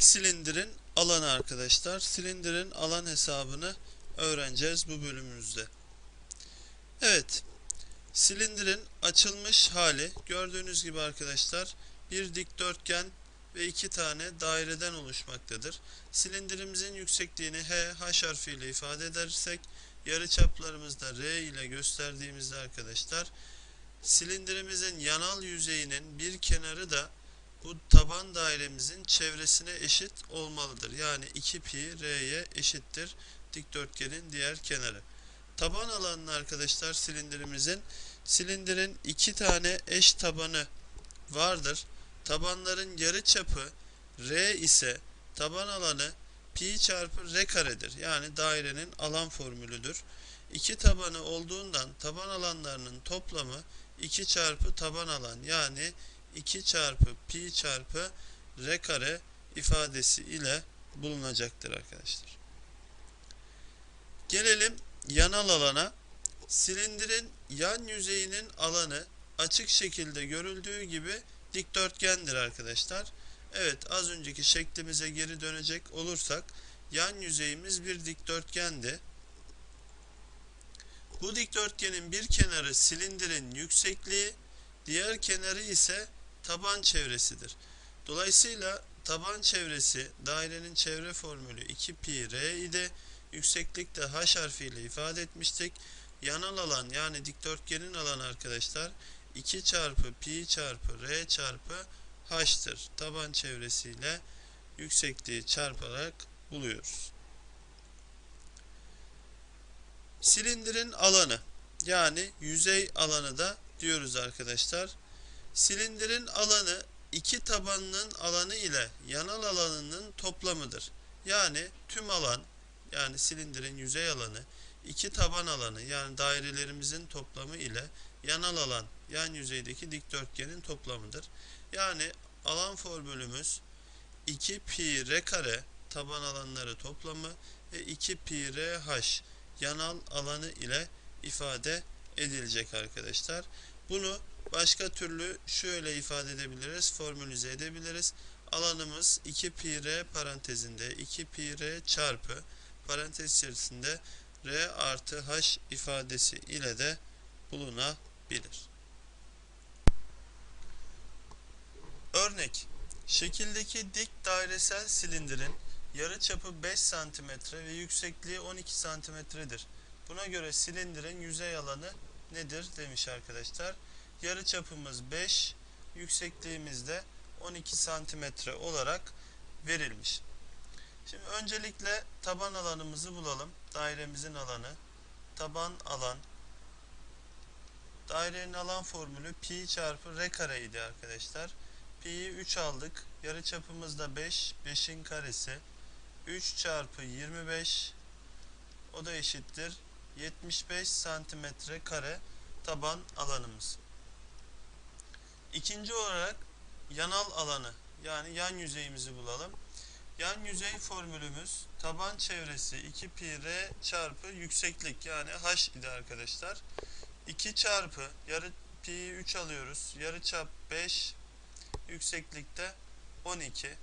dik silindirin alanı arkadaşlar. Silindirin alan hesabını öğreneceğiz bu bölümümüzde. Evet. Silindirin açılmış hali gördüğünüz gibi arkadaşlar bir dikdörtgen ve iki tane daireden oluşmaktadır. Silindirimizin yüksekliğini H, H harfiyle ifade edersek yarıçaplarımızda R ile gösterdiğimizde arkadaşlar silindirimizin yanal yüzeyinin bir kenarı da bu taban dairemizin çevresine eşit olmalıdır. Yani 2 pi r'ye eşittir dikdörtgenin diğer kenarı. Taban alanını arkadaşlar silindirimizin silindirin iki tane eş tabanı vardır. Tabanların yarı çapı r ise taban alanı pi çarpı r karedir. Yani dairenin alan formülüdür. İki tabanı olduğundan taban alanlarının toplamı 2 çarpı taban alan yani 2 çarpı pi çarpı r kare ifadesi ile bulunacaktır arkadaşlar. Gelelim yanal alana. Silindirin yan yüzeyinin alanı açık şekilde görüldüğü gibi dikdörtgendir arkadaşlar. Evet az önceki şeklimize geri dönecek olursak yan yüzeyimiz bir dikdörtgendi. Bu dikdörtgenin bir kenarı silindirin yüksekliği, diğer kenarı ise taban çevresidir. Dolayısıyla taban çevresi dairenin çevre formülü 2 pi r idi. Yükseklikte h harfiyle ifade etmiştik. Yanal alan yani dikdörtgenin alanı arkadaşlar 2 çarpı pi çarpı r çarpı h'tır. Taban çevresiyle yüksekliği çarparak buluyoruz. Silindirin alanı yani yüzey alanı da diyoruz arkadaşlar. Silindirin alanı iki tabanının alanı ile yanal alanının toplamıdır. Yani tüm alan yani silindirin yüzey alanı iki taban alanı yani dairelerimizin toplamı ile yanal alan yan yüzeydeki dikdörtgenin toplamıdır. Yani alan formülümüz 2 pi r kare taban alanları toplamı ve 2 pi r h yanal alanı ile ifade edilecek arkadaşlar. Bunu başka türlü şöyle ifade edebiliriz, formülize edebiliriz. Alanımız 2 pi r parantezinde 2 pi r çarpı parantez içerisinde r artı h ifadesi ile de bulunabilir. Örnek Şekildeki dik dairesel silindirin yarıçapı 5 cm ve yüksekliği 12 cm'dir. Buna göre silindirin yüzey alanı nedir demiş arkadaşlar. Yarıçapımız 5, yüksekliğimiz de 12 cm olarak verilmiş. Şimdi öncelikle taban alanımızı bulalım. Dairemizin alanı. Taban alan. Dairenin alan formülü pi çarpı r kareydi arkadaşlar. Pi'yi 3 aldık. Yarı çapımız da 5. 5'in karesi. 3 çarpı 25 o da eşittir 75 santimetre kare taban alanımız. İkinci olarak yanal alanı yani yan yüzeyimizi bulalım. Yan yüzey formülümüz taban çevresi 2 pi r çarpı yükseklik yani h idi arkadaşlar. 2 çarpı yarı pi 3 alıyoruz. Yarı çap 5 yükseklikte 12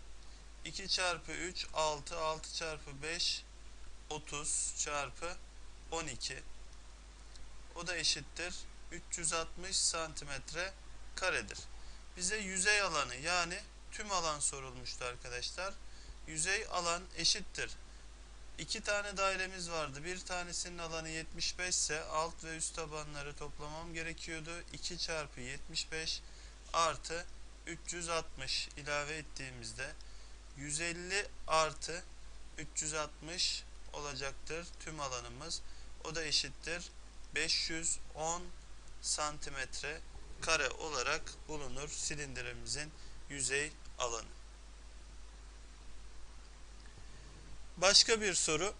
2 çarpı 3 6 6 çarpı 5 30 çarpı 12 o da eşittir 360 santimetre karedir. Bize yüzey alanı yani tüm alan sorulmuştu arkadaşlar. Yüzey alan eşittir. İki tane dairemiz vardı. Bir tanesinin alanı 75 ise alt ve üst tabanları toplamam gerekiyordu. 2 çarpı 75 artı 360 ilave ettiğimizde 150 artı 360 olacaktır tüm alanımız. O da eşittir 510 santimetre kare olarak bulunur silindirimizin yüzey alanı. Başka bir soru.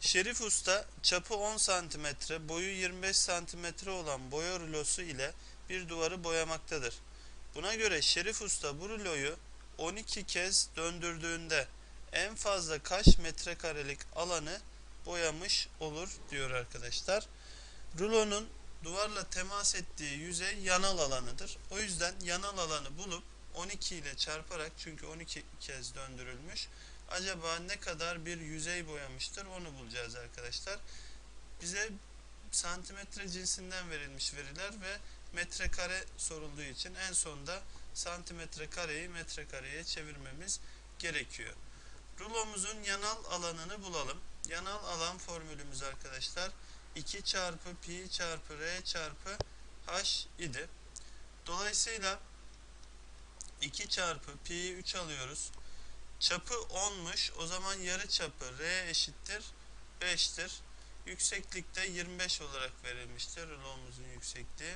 Şerif Usta çapı 10 santimetre, boyu 25 santimetre olan boya rulosu ile bir duvarı boyamaktadır. Buna göre Şerif Usta bu ruloyu 12 kez döndürdüğünde en fazla kaç metrekarelik alanı boyamış olur diyor arkadaşlar. Rulonun duvarla temas ettiği yüzey yanal alanıdır. O yüzden yanal alanı bulup 12 ile çarparak çünkü 12 kez döndürülmüş. Acaba ne kadar bir yüzey boyamıştır onu bulacağız arkadaşlar. Bize santimetre cinsinden verilmiş veriler ve metrekare sorulduğu için en sonda santimetre kareyi metrekareye çevirmemiz gerekiyor. Rulomuzun yanal alanını bulalım. Yanal alan formülümüz arkadaşlar 2 çarpı pi çarpı r çarpı h idi. Dolayısıyla 2 çarpı pi'yi 3 alıyoruz. Çapı 10'muş. O zaman yarı çapı r eşittir 5'tir. Yükseklikte 25 olarak verilmiştir. Rulomuzun yüksekliği.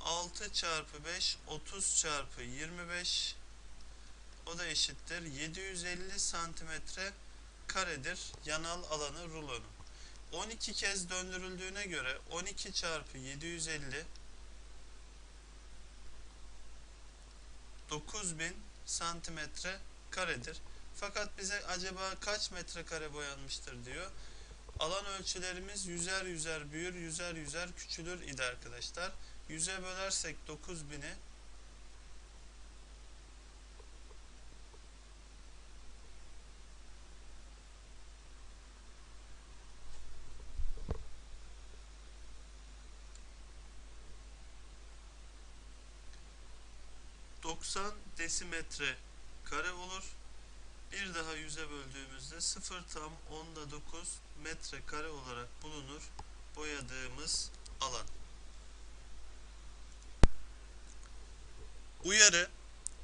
6 çarpı 5 30 çarpı 25 o da eşittir 750 santimetre karedir yanal alanı rulonun. 12 kez döndürüldüğüne göre 12 çarpı 750 9000 santimetre karedir. Fakat bize acaba kaç metrekare boyanmıştır diyor. Alan ölçülerimiz yüzer yüzer büyür, yüzer yüzer küçülür idi arkadaşlar. Yüze bölersek 9000'i 90 desimetre kare olur. Bir daha yüze böldüğümüzde 0 tam onda 9 metre kare olarak bulunur boyadığımız alan. Uyarı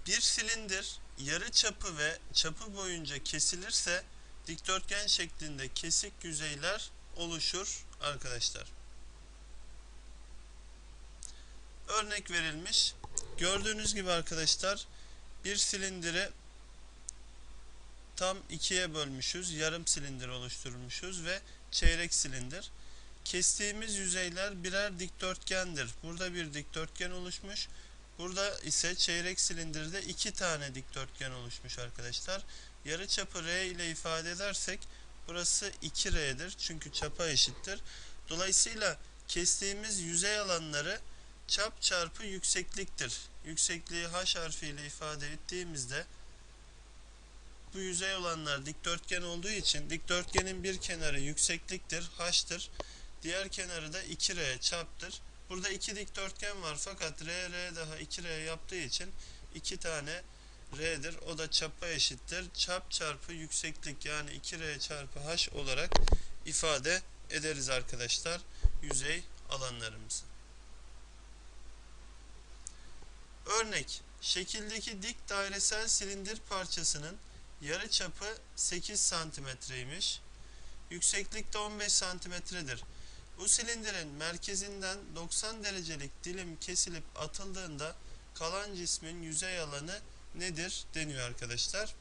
bir silindir yarı çapı ve çapı boyunca kesilirse dikdörtgen şeklinde kesik yüzeyler oluşur arkadaşlar. Örnek verilmiş. Gördüğünüz gibi arkadaşlar bir silindiri tam ikiye bölmüşüz. Yarım silindir oluşturmuşuz ve çeyrek silindir. Kestiğimiz yüzeyler birer dikdörtgendir. Burada bir dikdörtgen oluşmuş. Burada ise çeyrek silindirde iki tane dikdörtgen oluşmuş arkadaşlar. Yarı çapı R ile ifade edersek burası 2R'dir. Çünkü çapa eşittir. Dolayısıyla kestiğimiz yüzey alanları çap çarpı yüksekliktir. Yüksekliği h harfiyle ifade ettiğimizde bu yüzey olanlar dikdörtgen olduğu için dikdörtgenin bir kenarı yüksekliktir, h'tır. Diğer kenarı da 2r çaptır. Burada iki dikdörtgen var fakat r, r daha 2r yaptığı için iki tane r'dir. O da çapa eşittir. Çap çarpı yükseklik yani 2r çarpı h olarak ifade ederiz arkadaşlar yüzey alanlarımızı. Örnek, şekildeki dik dairesel silindir parçasının yarı çapı 8 santimetreymiş. Yükseklikte 15 santimetredir. Bu silindirin merkezinden 90 derecelik dilim kesilip atıldığında kalan cismin yüzey alanı nedir deniyor arkadaşlar.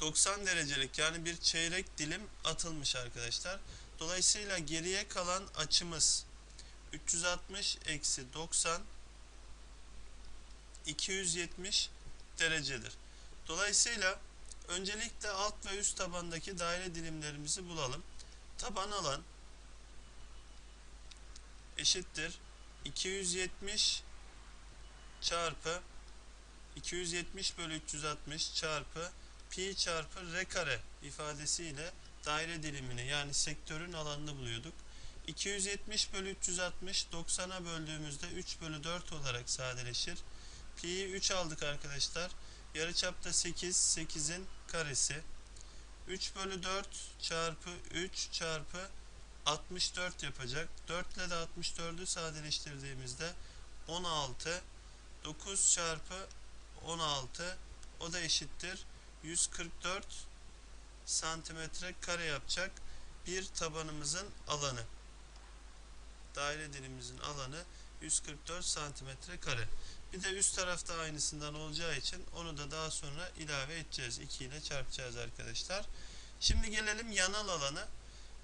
90 derecelik yani bir çeyrek dilim atılmış arkadaşlar. Dolayısıyla geriye kalan açımız 360 eksi 90 270 derecedir. Dolayısıyla öncelikle alt ve üst tabandaki daire dilimlerimizi bulalım. Taban alan eşittir 270 çarpı 270 bölü 360 çarpı pi çarpı r kare ifadesiyle daire dilimini yani sektörün alanını buluyorduk. 270 bölü 360 90'a böldüğümüzde 3 bölü 4 olarak sadeleşir. Pi'yi 3 aldık arkadaşlar. Yarıçapta 8, 8'in karesi. 3 bölü 4 çarpı 3 çarpı 64 yapacak. 4 ile de 64'ü sadeleştirdiğimizde 16. 9 çarpı 16 o da eşittir. 144 santimetre kare yapacak bir tabanımızın alanı. Daire dilimimizin alanı 144 santimetre kare. Bir de üst tarafta aynısından olacağı için onu da daha sonra ilave edeceğiz. 2 ile çarpacağız arkadaşlar. Şimdi gelelim yanal alana.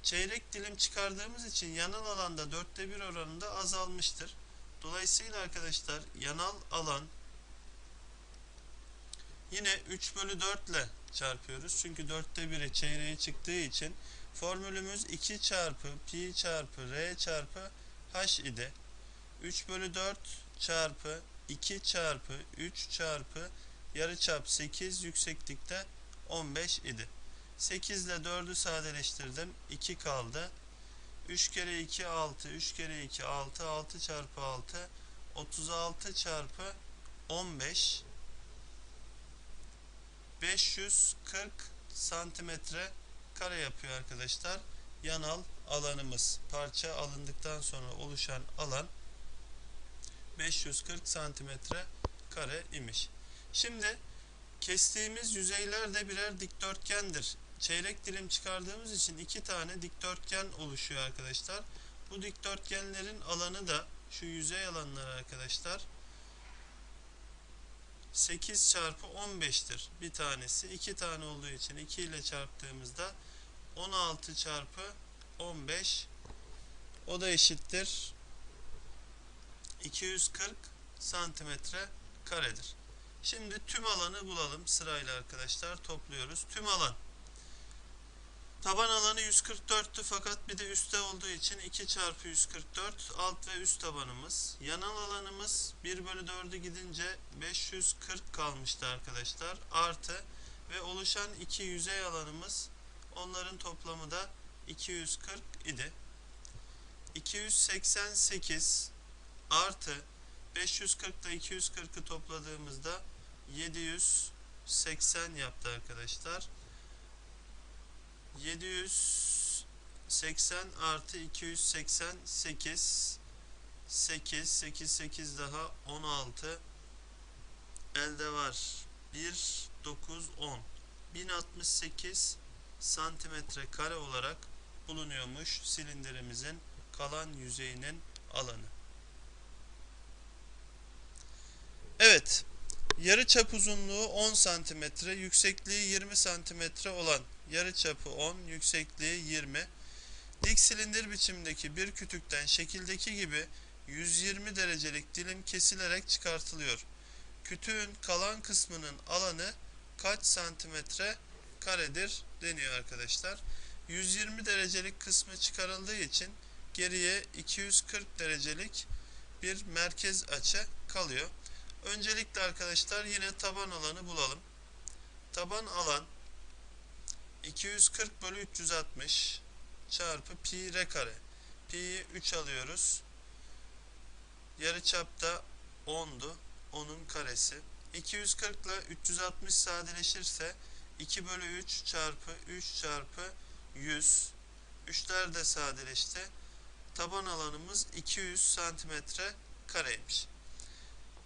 Çeyrek dilim çıkardığımız için yanal alanda dörtte bir oranında azalmıştır. Dolayısıyla arkadaşlar yanal alan yine 3 bölü 4 ile çarpıyoruz. Çünkü dörtte biri çeyreğe çıktığı için formülümüz 2 çarpı pi çarpı r çarpı h idi. 3 bölü 4 çarpı 2 çarpı 3 çarpı yarıçap 8 yükseklikte 15 idi. 8 ile 4'ü sadeleştirdim. 2 kaldı. 3 kere 2 6, 3 kere 2 6, 6 çarpı 6 36 çarpı 15 540 santimetre kare yapıyor arkadaşlar. Yanal alanımız parça alındıktan sonra oluşan alan 540 santimetre kare imiş. Şimdi kestiğimiz yüzeyler de birer dikdörtgendir. Çeyrek dilim çıkardığımız için iki tane dikdörtgen oluşuyor arkadaşlar. Bu dikdörtgenlerin alanı da şu yüzey alanları arkadaşlar 8 çarpı 15'tir bir tanesi. iki tane olduğu için 2 ile çarptığımızda 16 çarpı 15 o da eşittir 240 santimetre karedir. Şimdi tüm alanı bulalım sırayla arkadaşlar topluyoruz. Tüm alan Taban alanı 144'tü fakat bir de üstte olduğu için 2 çarpı 144 alt ve üst tabanımız. Yanal alanımız 1 bölü 4'ü gidince 540 kalmıştı arkadaşlar. Artı ve oluşan iki yüzey alanımız onların toplamı da 240 idi. 288 artı 540 ile 240'ı topladığımızda 780 yaptı arkadaşlar. 780 artı 288 8 8 8 daha 16 elde var 1 9 10 1068 santimetre kare olarak bulunuyormuş silindirimizin kalan yüzeyinin alanı. Evet. Yarı çap uzunluğu 10 santimetre, yüksekliği 20 santimetre olan yarı çapı 10, yüksekliği 20. Dik silindir biçimdeki bir kütükten şekildeki gibi 120 derecelik dilim kesilerek çıkartılıyor. Kütüğün kalan kısmının alanı kaç santimetre karedir deniyor arkadaşlar. 120 derecelik kısmı çıkarıldığı için geriye 240 derecelik bir merkez açı kalıyor. Öncelikle arkadaşlar yine taban alanı bulalım. Taban alan 240 bölü 360 çarpı pi r kare. Pi'yi 3 alıyoruz. Yarıçapta 10'du. 10'un karesi. 240 ile 360 sadeleşirse 2 bölü 3 çarpı 3 çarpı 100. 3'ler de sadeleşti. Taban alanımız 200 santimetre kareymiş.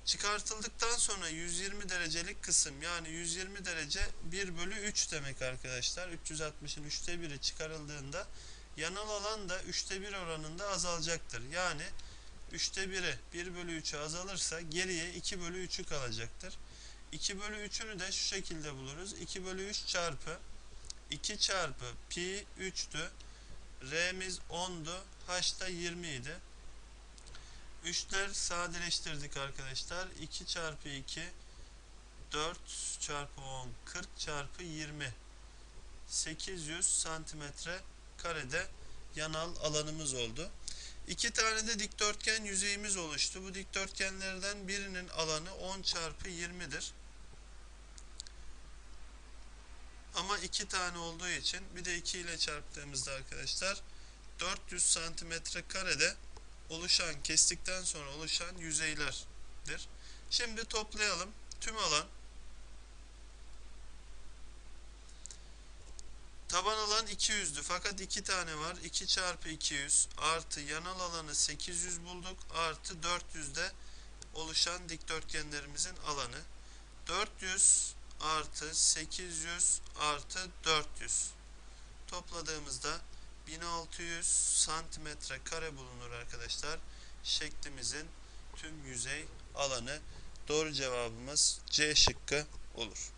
Çıkartıldıktan sonra 120 derecelik kısım yani 120 derece 1 bölü 3 demek arkadaşlar. 360'ın 3'te 1'i çıkarıldığında yanal alan da 3'te 1 oranında azalacaktır. Yani 3'te 1'i 1 bölü 3'ü azalırsa geriye 2 bölü 3'ü kalacaktır. 2 bölü 3'ünü de şu şekilde buluruz. 2 bölü 3 çarpı 2 çarpı pi 3'tü. R'miz 10'du. H da 20 idi. 3'ler sadeleştirdik arkadaşlar. 2 çarpı 2 4 çarpı 10 40 çarpı 20 800 santimetre karede yanal alanımız oldu. İki tane de dikdörtgen yüzeyimiz oluştu. Bu dikdörtgenlerden birinin alanı 10 çarpı 20'dir. Ama iki tane olduğu için bir de 2 ile çarptığımızda arkadaşlar 400 santimetre karede oluşan, kestikten sonra oluşan yüzeylerdir. Şimdi toplayalım. Tüm alan taban alan 200'dü fakat iki tane var. 2 çarpı 200 artı yanal alanı 800 bulduk. Artı 400'de oluşan dikdörtgenlerimizin alanı. 400 artı 800 artı 400 topladığımızda 1600 santimetre kare bulunur arkadaşlar. Şeklimizin tüm yüzey alanı doğru cevabımız C şıkkı olur.